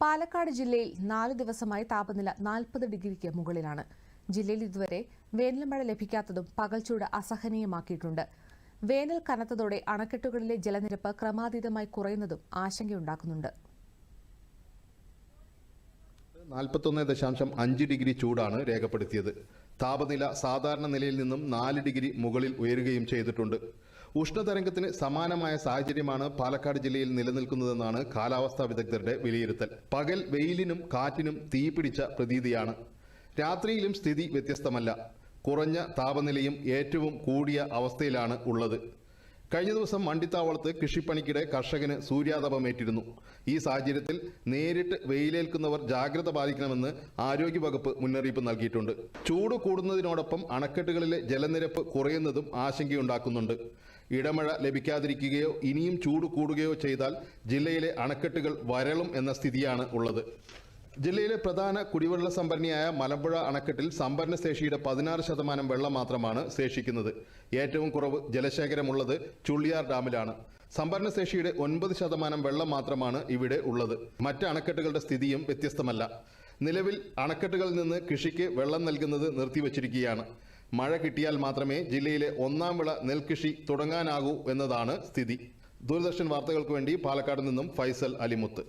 പാലക്കാട് ജില്ലയിൽ നാല് ദിവസമായി താപനില നാൽപ്പത് ഡിഗ്രിക്ക് മുകളിലാണ്. ജില്ലയിൽ ഇതുവരെ വേനൽമഴ ലഭിക്കാത്തതും പകൽച്ചൂട് അസഹനീയമാക്കിയിട്ടുണ്ട്. വേനൽ കനത്തതോടെ അണക്കെട്ടുകളിലെ ജലനിരപ്പ് ക്രമാതീതമായി കുറയുന്നതും ആശങ്കയുണ്ടാക്കുന്നുണ്ട്. നാൽപ്പത്തൊന്ന് ദശാംശം അഞ്ച് ഡിഗ്രി ചൂടാണ് രേഖപ്പെടുത്തിയത്. താപനില സാധാരണ നിലയിൽ നിന്നും നാല് ഡിഗ്രി മുകളിൽ ഉയരുകയും ചെയ്തിട്ടുണ്ട്. ഉഷ്ണതരംഗത്തിന് സമാനമായ സാഹചര്യമാണ് പാലക്കാട് ജില്ലയിൽ നിലനിൽക്കുന്നതെന്നാണ് കാലാവസ്ഥാ വിദഗ്ധരുടെ വിലയിരുത്തൽ. പകൽ വെയിലിനും കാറ്റിനും തീപിടിച്ച പ്രതീതിയാണ്. രാത്രിയിലും സ്ഥിതി വ്യത്യസ്തമല്ല. കുറഞ്ഞ താപനിലയും ഏറ്റവും കൂടിയ അവസ്ഥയിലാണ് ഉള്ളത്. കഴിഞ്ഞ ദിവസം മണ്ടിത്താവളത്ത് കൃഷിപ്പണിക്കിടെ കർഷകന് സൂര്യാതപമേറ്റിരുന്നു. ഈ സാഹചര്യത്തിൽ നേരിട്ട് വെയിലേൽക്കുന്നവർ ജാഗ്രത പാലിക്കണമെന്ന് ആരോഗ്യവകുപ്പ് മുന്നറിയിപ്പ് നൽകിയിട്ടുണ്ട്. ചൂട് കൂടുന്നതിനോടൊപ്പം അണക്കെട്ടുകളിലെ ജലനിരപ്പ് കുറയുന്നതും ആശങ്കയുണ്ടാക്കുന്നുണ്ട്. ഇടമഴ ലഭിക്കാതിരിക്കുകയോ ഇനിയും ചൂട് കൂടുകയോ ചെയ്താൽ ജില്ലയിലെ അണക്കെട്ടുകൾ വരളും എന്ന സ്ഥിതിയാണ് ഉള്ളത്. ജില്ലയിലെ പ്രധാന കുടിവെള്ള സംഭരണിയായ മലമ്പുഴ അണക്കെട്ടിൽ സംഭരണ ശേഷിയുടെ പതിനാറ് ശതമാനം വെള്ളം മാത്രമാണ് ശേഷിക്കുന്നത്. ഏറ്റവും കുറവ് ജലശേഖരമുള്ളത് ചുള്ളിയാർ ഡാമിലാണ്. സംഭരണ ശേഷിയുടെ ഒൻപത് ശതമാനം വെള്ളം മാത്രമാണ് ഇവിടെ ഉള്ളത്. മറ്റ് അണക്കെട്ടുകളുടെ സ്ഥിതിയും വ്യത്യസ്തമല്ല. നിലവിൽ അണക്കെട്ടുകളിൽ നിന്ന് കൃഷിക്ക് വെള്ളം നൽകുന്നത് നിർത്തിവച്ചിരിക്കുകയാണ്. മഴ കിട്ടിയാൽ മാത്രമേ ജില്ലയിലെ ഒന്നാം വിള നെൽകൃഷി തുടങ്ങാനാകൂ എന്നതാണ് സ്ഥിതി. ദൂരദർശൻ വാർത്തകൾക്ക് വേണ്ടി പാലക്കാട് നിന്നും ഫൈസൽ അലിമുത്ത്.